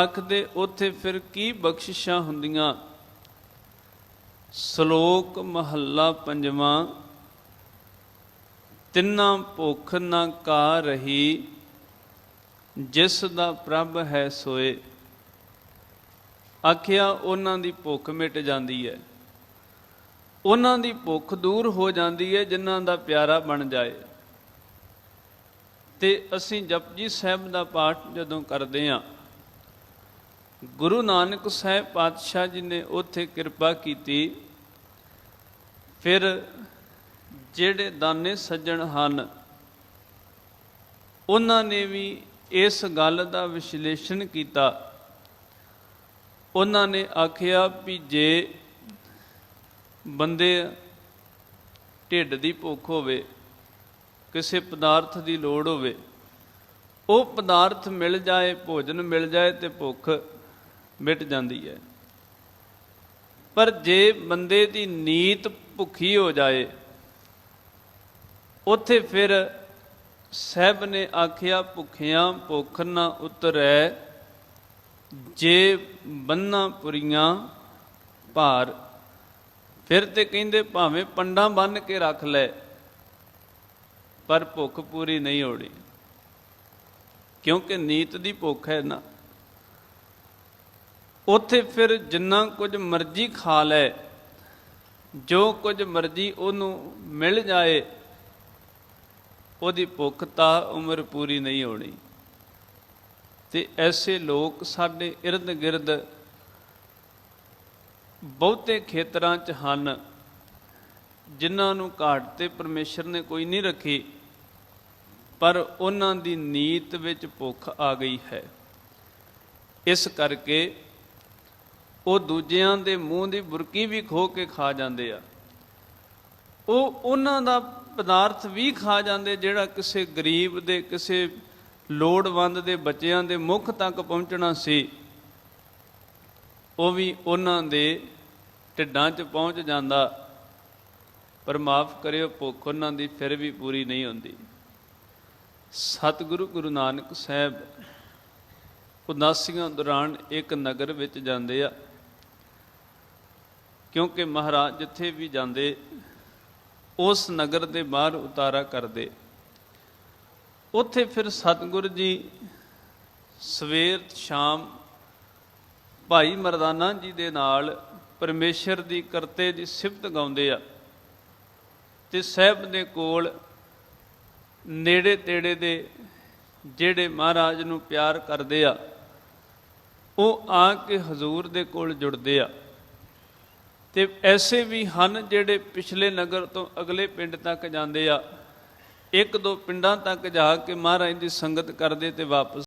ਆਖਦੇ ਉਥੇ ਫਿਰ ਕੀ ਬਖਸ਼ਿਸ਼ਾਂ ਹੁੰਦੀਆਂ? ਸ਼ਲੋਕ ਮਹੱਲਾ ਪੰਜਵਾਂ, ਤਿੰਨਾ ਭੁੱਖ ਨਾ ਕਾ ਰਹੀ, ਜਿਸ ਦਾ ਪ੍ਰਭ ਹੈ ਸੋਏ। ਆਖਿਆ, ਉਹਨਾਂ ਦੀ ਭੁੱਖ ਮਿਟ ਜਾਂਦੀ ਹੈ। ਉਹਨਾਂ ਦੀ ਭੁੱਖ ਦੂਰ ਹੋ ਜਾਂਦੀ ਹੈ, ਜਿਨ੍ਹਾਂ ਦਾ ਪਿਆਰਾ ਬਣ ਜਾਏ। ਤੇ ਅਸੀਂ ਜਪਜੀ ਸਾਹਿਬ ਦਾ ਪਾਠ ਜਦੋਂ ਕਰਦੇ ਹਾਂ ਗੁਰੂ ਨਾਨਕ ਸਾਹਿਬ ਪਾਤਸ਼ਾਹ ਜੀ ਨੇ ਉੱਥੇ ਕਿਰਪਾ ਕੀਤੀ। ਫਿਰ ਜਿਹੜੇ ਦਾਨੇ ਸੱਜਣ ਹਨ, ਉਹਨਾਂ ਨੇ ਵੀ ਇਸ ਗੱਲ ਦਾ ਵਿਸ਼ਲੇਸ਼ਣ ਕੀਤਾ। ਉਹਨਾਂ ਨੇ ਆਖਿਆ ਵੀ ਜੇ ਬੰਦੇ ਢਿੱਡ ਦੀ ਭੁੱਖ ਹੋਵੇ, ਕਿਸੇ ਪਦਾਰਥ ਦੀ ਲੋੜ ਹੋਵੇ, ਉਹ ਪਦਾਰਥ ਮਿਲ ਜਾਏ, ਭੋਜਨ ਮਿਲ ਜਾਏ ਤੇ ਭੁੱਖ ਮਿਟ ਜਾਂਦੀ ਹੈ। ਪਰ ਜੇ ਬੰਦੇ ਦੀ ਨੀਤ ਭੁੱਖੀ ਹੋ ਜਾਏ, ਉੱਥੇ ਫਿਰ ਸਹਿਬ ਨੇ ਆਖਿਆ, ਭੁੱਖਿਆਂ ਭੁੱਖ ਨਾ ਉਤਰੈ, ਜੇ ਬੰਨਾ ਪੁਰੀਆਂ ਭਾਰ। ਫਿਰ ਤੇ ਕਹਿੰਦੇ, ਭਾਵੇਂ ਪੰਡਾਂ ਬੰਨ ਕੇ ਰੱਖ ਲੈ, ਪਰ ਭੁੱਖ ਪੂਰੀ ਨਹੀਂ ਹੋਣੀ, ਕਿਉਂਕਿ ਨੀਤ ਦੀ ਭੁੱਖ ਹੈ ਨਾ। ਉੱਥੇ ਫਿਰ ਜਿੰਨਾ ਕੁਝ ਮਰਜ਼ੀ ਖਾ ਲੈ, ਜੋ ਕੁਝ ਮਰਜ਼ੀ ਉਹਨੂੰ ਮਿਲ ਜਾਏ, ਉਹਦੀ ਭੁੱਖ ਤਾਂ ਉਮਰ ਪੂਰੀ ਨਹੀਂ ਹੋਣੀ। ਤੇ ਐਸੇ ਲੋਕ ਸਾਡੇ ird ਗਿਰਦ ਬਹੁਤੇ ਖੇਤਰਾਂ 'ਚ ਹਨ, ਜਿਨ੍ਹਾਂ ਨੂੰ ਘਾਟ ਤੇ ਪਰਮੇਸ਼ਰ ਨੇ ਕੋਈ ਨਹੀਂ ਰੱਖੀ, ਪਰ ਉਹਨਾਂ ਦੀ ਨੀਤ ਵਿੱਚ ਭੁੱਖ ਆ ਗਈ ਹੈ। ਇਸ ਕਰਕੇ ਉਹ ਦੂਜਿਆਂ ਦੇ ਮੂੰਹ ਦੀ ਬੁਰਕੀ ਵੀ ਖੋ ਕੇ ਖਾ ਜਾਂਦੇ ਆ। ਉਹ ਉਹਨਾਂ ਦਾ ਪਦਾਰਥ ਵੀ ਖਾ ਜਾਂਦੇ, ਜਿਹੜਾ ਕਿਸੇ ਗਰੀਬ ਦੇ, ਕਿਸੇ ਲੋੜਵੰਦ ਦੇ ਬੱਚਿਆਂ ਦੇ ਮੁਖ ਤੱਕ ਪਹੁੰਚਣਾ ਸੀ। ਉਹ ਵੀ ਉਹਨਾਂ ਦੇ ਢਿੱਡਾਂ 'ਚ ਪਹੁੰਚ ਜਾਂਦਾ। ਪਰ ਮਾਫ ਕਰਿਓ, ਭੁੱਖ ਉਹਨਾਂ ਦੀ ਫਿਰ ਵੀ ਪੂਰੀ ਨਹੀਂ ਹੁੰਦੀ। ਸਤਿਗੁਰੂ ਗੁਰੂ ਨਾਨਕ ਸਾਹਿਬ ਉਦਾਸੀਆਂ ਦੌਰਾਨ ਇੱਕ ਨਗਰ ਵਿੱਚ ਜਾਂਦੇ ਆ। ਕਿਉਂਕਿ ਮਹਾਰਾਜ ਜਿੱਥੇ ਵੀ ਜਾਂਦੇ, ਉਸ ਨਗਰ ਦੇ ਬਾਹਰ ਉਤਾਰਾ ਕਰਦੇ। ਉੱਥੇ ਫਿਰ ਸਤਿਗੁਰੂ ਜੀ ਸਵੇਰ, ਸ਼ਾਮ ਭਾਈ ਮਰਦਾਨਾ ਜੀ ਦੇ ਨਾਲ ਪਰਮੇਸ਼ਰ ਦੀ ਕਰਤੇ ਦੀ ਸਿਫਤ ਗਾਉਂਦੇ ਆ ਤੇ ਸਾਹਿਬ ਦੇ ਕੋਲ ਨੇੜੇ ਤੇੜੇ ਦੇ ਜਿਹੜੇ ਮਹਾਰਾਜ ਨੂੰ ਪਿਆਰ ਕਰਦੇ ਆ, ਉਹ ਆ ਕੇ ਹਜ਼ੂਰ ਦੇ ਕੋਲ ਜੁੜਦੇ ਆ। ਤੇ ਐਸੇ ਵੀ ਹਨ ਜਿਹੜੇ ਪਿਛਲੇ ਨਗਰ ਤੋਂ ਅਗਲੇ ਪਿੰਡ ਤੱਕ ਜਾਂਦੇ ਆ। ਇੱਕ ਦੋ ਪਿੰਡਾਂ ਤੱਕ ਜਾ ਕੇ ਮਹਾਰਾਜ ਦੀ ਸੰਗਤ ਕਰਦੇ ਤੇ ਵਾਪਸ